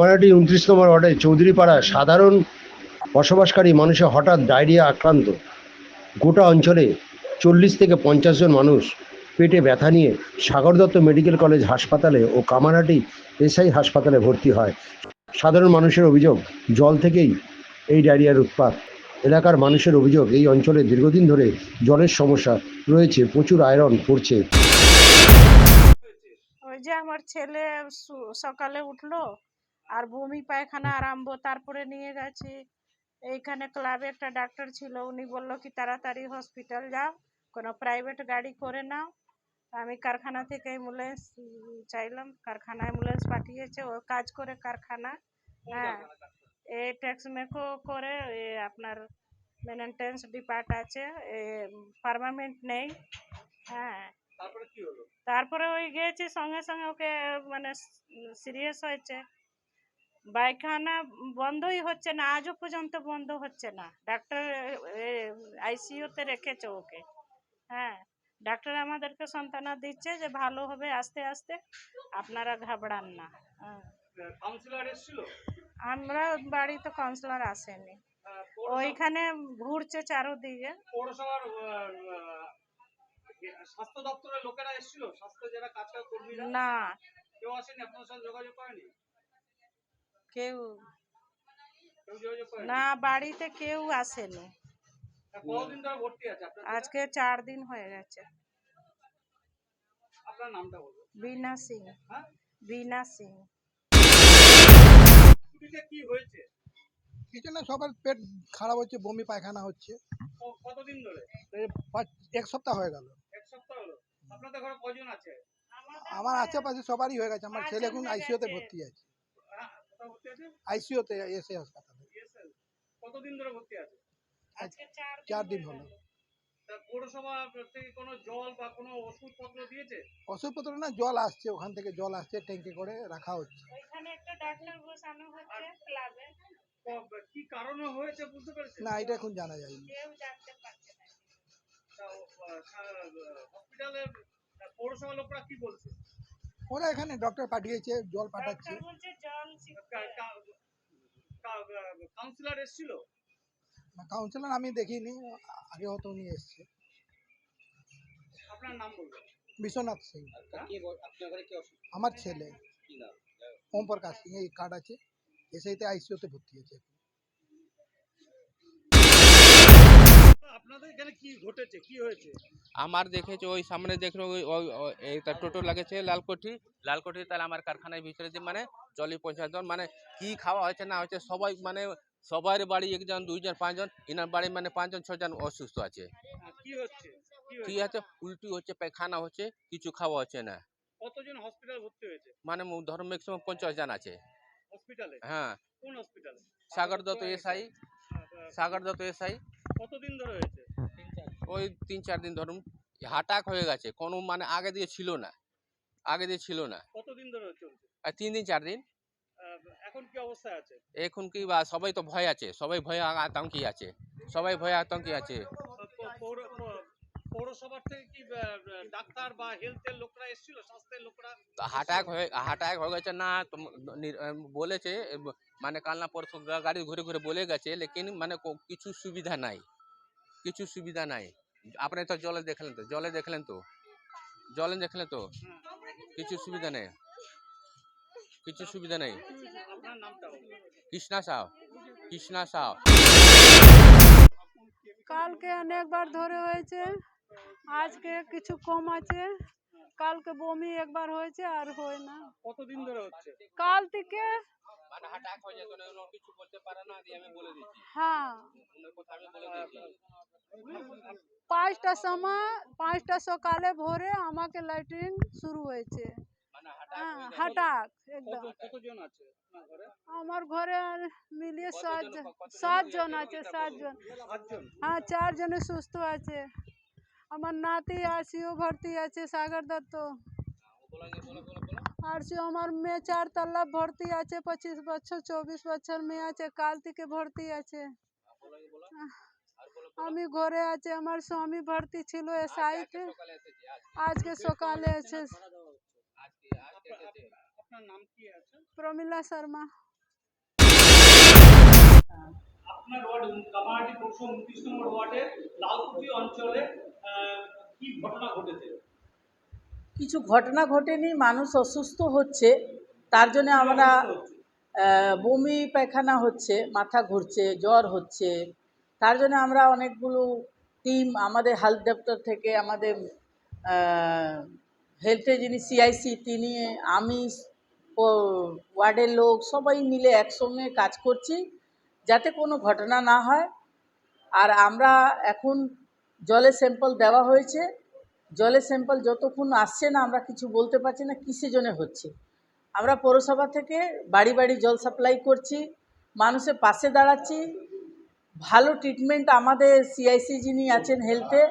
কামারহাটি উনত্রিশ নম্বর ওয়ার্ডে চৌধুরীপাড়া সাধারণ বসবাসকারী মানুষের হঠাৎ ডায়রিয়া আক্রান্ত। গোটা অঞ্চলে চল্লিশ থেকে পঞ্চাশ জন মানুষ পেটে ব্যথা নিয়ে সাগর দত্ত মেডিকেল কলেজ হাসপাতালে ও কামারহাটি এসআই হাসপাতালে ভর্তি হয়। সাধারণ মানুষের অভিযোগ, জল থেকেই এই ডায়রিয়ার উৎপাত। এলাকার মানুষের অভিযোগ, এই অঞ্চলে দীর্ঘদিন ধরে জলের সমস্যা রয়েছে, প্রচুর আয়রন পড়ছে। ওই যে আমার ছেলে সকালে উঠল আর বমি পায়খানা আরম্ভ তারপরে নিয়ে গেছি। এইখানে ক্লাবে একটা ডাক্তার ছিল উনি বলল কি তাড়াতাড়ি হসপিটাল যাও কোনো প্রাইভেট গাড়ি করে নাও। আমি কারখানা থেকে অ্যাম্বুলেন্স চাইলাম কারখানা অ্যাম্বুলেন্স পাঠিয়েছে ও কাজ করে কারখানা। হ্যাঁ এ ট্যাক্স মেকো করে এ আপনার মেনটেন্স ডিপার্ট আছে পারমানেন্ট নেই। হ্যাঁ তারপরে কি হলো? তারপরে ওই গিয়েছি সঙ্গে সঙ্গে ওকে মানে সিরিয়াস হয়েছে। পায়খানা বন্ধই হচ্ছে না আজও পর্যন্ত বন্ধ হচ্ছে না। ডাক্তার আইসিইউতে রেখেছে ওকে। হ্যাঁ ডাক্তার আমাদেরকে সান্ত্বনা দিচ্ছে যে ভালো হবে আস্তে আস্তে আপনারা ঘাবড়ান না। হ্যাঁ। কাউন্সিলর এসেছিল? আমরা বাড়িতে কাউন্সিলর আসেনি। ওইখানে ঘুরছে চারোদিকে। পৌরসভার স্বাস্থ্য দপ্তরের লোকেরা এসেছিল? স্বাস্থ্য যারা কাজ করে কর্মীরা? না। কেউ আসেনি? আপনার সাথে যোগাযোগ করেনি? কেউ না বাড়িতে কেউ আসেনি? আজকে চার দিন হয়ে গেছে। আপনার নামটা বলুন। বিনা সিং। হ্যাঁ? বিনা সিং। ছুটিতে কি হয়েছে? কিছু না সবার পেট খারাপ হচ্ছে বমি পায়খানা হচ্ছে। কতদিন ধরে? এক সপ্তাহ হয়ে গেল। এক সপ্তাহ হলো। আপনাদের ঘরে কজন আছে? আমার আশেপাশে সবারই হয়ে গেছে আমার ছেলে এখন আইসিইউতে ভর্তি আছে। ভর্তি আছে? আইসিইউতে এসে হাসপাতালে কতদিন ধরে ভর্তি আছে? আজকে দিন হলো। পৌরসভা থেকে কোনো জল বা কোনো ওষুধপত্র দিয়েছে? ওষুধপত্র না জল আসছে ওখান থেকে জল আসছে ট্যাঙ্কে করে রাখা হচ্ছে। ওইখানে একটা ডাক্তার বসানো হচ্ছে ক্লাবে। কি কারণে হয়েছে বুঝতে পেরেছেন? না এটা এখন জানা যায়নি। কেউ জানতে পারছে না। তা, পৌরসভা লোকরা কি বলছে? ওরা এখানে ডক্টর পাঠিয়েছে জল পাঠাচ্ছে। কাউন্সিলর এসেছিল? কাউন্সিলর আমি দেখিনি আগে হয়তো উনি এসছে। আপনার নাম বলবেন বিশ্বনাথ সিং। আমার ছেলে ওম প্রকাশ সিং এই কার্ড আছে। এসআইতে আইসিইউতে ভর্তি আছে আপনাদের এখানে কি ঘটেছে? কি হয়েছে? আমার দেখেছে ওই সামনে দেখল ওই টোটো লাগেছে লালকোঠি। লালকোঠি তাহলে আমার কারখানার ভিতরে যে মানে জলি পঞ্চায়েত জন মানে কি খাওয়া হচ্ছে না হচ্ছে সবাই মানে সবার বাড়ি একজন দুইজন পাঁচজন ইনার বাড়ি মানে পাঁচজন ছজন অসুস্থ আছে। কি হচ্ছে? কি আছে উল্টি হচ্ছে পায়খানা হচ্ছে কিছু খাওয়া হচ্ছে না। কতজন হসপিটাল ভর্তি হয়েছে? মানে ধরো ম্যাক্সিমাম পঞ্চাশ জন আছে। হসপিটালে? হ্যাঁ। কোন হসপিটালে? সাগর দত্ত এসআই? সাগর দত্ত এসআই। কতদিন ধরে হয়েছে? ওই তিন চার দিন ধরুন। হাটাক হয়ে গেছে কোনো মানে আগে দিয়ে ছিল না। আগে দিয়ে ছিল না। কতদিন ধরে চলছে? আর তিন দিন চার দিন। এখন কি অবস্থা আছে? এখন কি বা সবাই তো ভয় আছে। সবাই ভয়ে আতঙ্কি আছে। সবাই ভয়ে আতঙ্কি আছে। পৌরসভার থেকে কি ডাক্তার বা হেলথের লোকরা এসেছিল স্বাস্থ্যের লোকরা? হাটাক হয়ে হাটাক হয়ে গেছে না তো বলেছে মানে কাল না পরশু গাড়ি ঘুরে ঘুরে বলে গেছে লেকিন মানে কিছু সুবিধা নাই কিছু সুবিধা নাই। আপনি তো জলে দেখলেন তো জলে দেখলেন তো? জলে দেখলেন তো? কিছু সুবিধা নেই। কিছু সুবিধা নেই। কৃষ্ণা সাহ কৃষ্ণা সাহ কালকে অনেকবার ধরে হয়েছে। আজকে কিছু কম আছে। কালকে বমি একবার হয়েছে আর হয় না। কতদিন ধরে হচ্ছে? কাল থেকে মানে হাটাক হয়ে যেত না কিছু বলতে পারে না আমি বলে দিচ্ছি। হ্যাঁ। কথা আমি বলে দিচ্ছি। পাঁচটা সময় পাঁচটা সকালে ভোরে আমাকে ল্যাট্রিন শুরু হয়েছে। মানে হ্যাঁ হয়ে একদম কত- কতজন আছে আপনার ঘরে? আমার ঘরে আর মিলিয়ে সাত কতজন- জন কতজন সাত মিলিয়ে জন আছে? আছে সাত জন সাতজন। হ্যাঁ চারজনে সুস্থ আছে। আমার নাতি আরসিও ভর্তি আছে সাগর দত্ত। আরসিও আমার মেয়ে চার তল্লা ভর্তি আছে পঁচিশ বছর চব্বিশ বছর মেয়ে আছে কাল থেকে ভর্তি আছে। আমি ঘরে আছে আমার স্বামী ভর্তি ছিল এসআইতে আজকে সকালে আছে? প্রমিলা শর্মা। আপনার ওয়ার্ড কামারহাটি পৌরসভা উনত্রিশ নম্বর ওয়ার্ডের লালকুটি অঞ্চলে ঘটনা ঘটেছে। কিছু ঘটনা ঘটেনি মানুষ অসুস্থ হচ্ছে তার জন্য আমরা বমি পায়খানা হচ্ছে মাথা ঘুরছে জ্বর হচ্ছে তার জন্য আমরা অনেকগুলো টিম আমাদের হেলথ দপ্তর থেকে আমাদের হেলথে যিনি সিআইসি তিনি আমি ও ওয়ার্ডের লোক সবাই মিলে একসঙ্গে কাজ করছি যাতে কোনো ঘটনা না হয়। আর আমরা এখন জলে স্যাম্পল দেওয়া হয়েছে। জলের স্যাম্পল যতক্ষণ আসছে না, আমরা কিছু বলতে পারছি না কিসের জন্য হচ্ছে। আমরা পৌরসভা থেকে বাড়ি বাড়ি জল সাপ্লাই করছি, মানুষের পাশে দাঁড়াচ্ছি। ভালো ট্রিটমেন্ট আমাদের সিআইসি যিনি আছেন হেলথে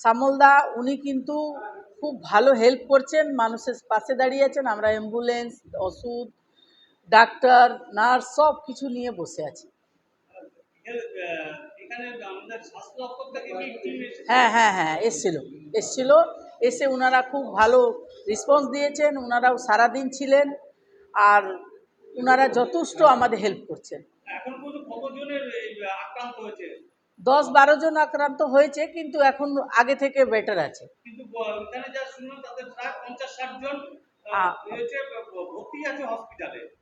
সামলদা উনি কিন্তু খুব ভালো হেল্প করছেন, মানুষের পাশে দাঁড়িয়ে আছেন। আমরা অ্যাম্বুলেন্স ওষুধ ডাক্তার নার্স সব কিছু নিয়ে বসে আছি। হ্যাঁ হ্যাঁ হ্যাঁ এসছিল? এসছিল। এসে ওনারা খুব ভালো রেসপন্স দিয়েছেন ওনারাও সারাদিন ছিলেন আর ওনারা যথেষ্ট আমাদের হেল্প করছেন। দশ বারো জন আক্রান্ত হয়েছে কিন্তু এখন আগে থেকে বেটার আছে।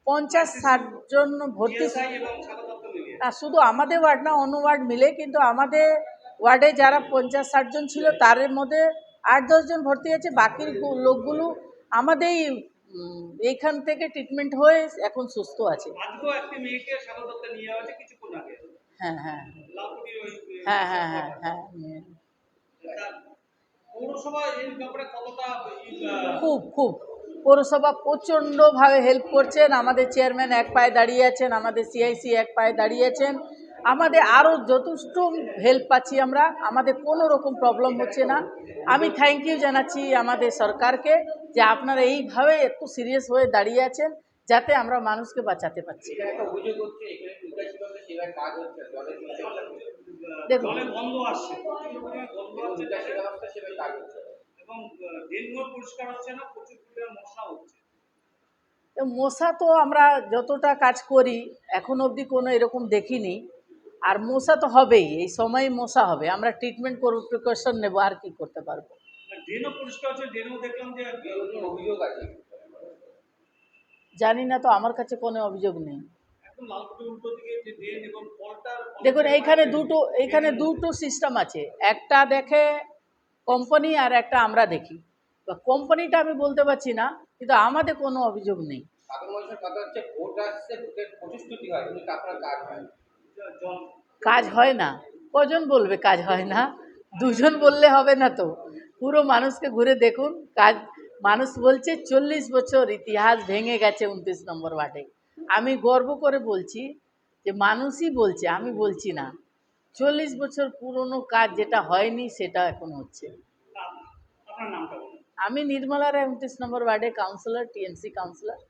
পঞ্চাশ ষাট জন ভর্তি না শুধু আমাদের ওয়ার্ড না অন্য ওয়ার্ড মিলে কিন্তু আমাদের ওয়ার্ডে যারা পঞ্চাশ ষাট জন ছিল তার মধ্যে আট দশজন ভর্তি আছে বাকি লোকগুলো আমাদেরই উম, এইখান থেকে ট্রিটমেন্ট হয়ে এখন সুস্থ আছে। হয়েছে হ্যাঁ হ্যাঁ। হ্যাঁ হ্যাঁ হ্যাঁ হ্যাঁ ই, আহ, খুব খুব। পৌরসভা প্রচণ্ডভাবে হেল্প করছেন। আমাদের চেয়ারম্যান এক পায়ে দাঁড়িয়ে আছেন, আমাদের সিআইসি এক পায়ে দাঁড়িয়ে আছেন। আমাদের আরও যথেষ্ট হেল্প পাচ্ছি আমরা, আমাদের কোনো রকম প্রবলেম হচ্ছে না। আমি থ্যাংক ইউ জানাচ্ছি আমাদের সরকারকে যে আপনারা এইভাবে একটু সিরিয়াস হয়ে দাঁড়িয়ে আছেন, যাতে আমরা মানুষকে বাঁচাতে পারছি। দেখুন। মশা তো আমরা যতটা কাজ করি এখন অবধি কোনো এরকম দেখিনি। আর মশা তো হবেই এই সময় মশা হবে। আমরা ট্রিটমেন্ট করব প্রিকশন নেব আর কি করতে পারব? জানি না তো আমার কাছে কোনো অভিযোগ নেই। দেখুন এইখানে দুটো এইখানে দুটো সিস্টেম আছে। একটা দেখে কোম্পানি আর একটা আমরা দেখি। বা কোম্পানিটা আমি বলতে পারছি না কিন্তু আমাদের কোনো অভিযোগ নেই। সাধারণ মানুষের কথা হচ্ছে ভোট আসছে ভোটের প্রতিশ্রুতি হয় কিন্তু আপনার কাজ হয় না। জল কাজ হয় না। কজন বলবে কাজ হয় না? দুজন বললে হবে না তো। পুরো মানুষকে ঘুরে দেখুন কাজ মানুষ বলছে চল্লিশ বছর ইতিহাস ভেঙে গেছে উনত্রিশ নম্বর ওয়ার্ডে। আমি গর্ব করে বলছি যে মানুষই বলছে আমি বলছি না। চল্লিশ বছর পুরনো কাজ যেটা হয়নি সেটা এখন হচ্ছে। আপনার নামটা আমি নির্মলা রায় উনত্রিশ নম্বর ওয়ার্ডে কাউন্সিলর টিএমসি কাউন্সিলর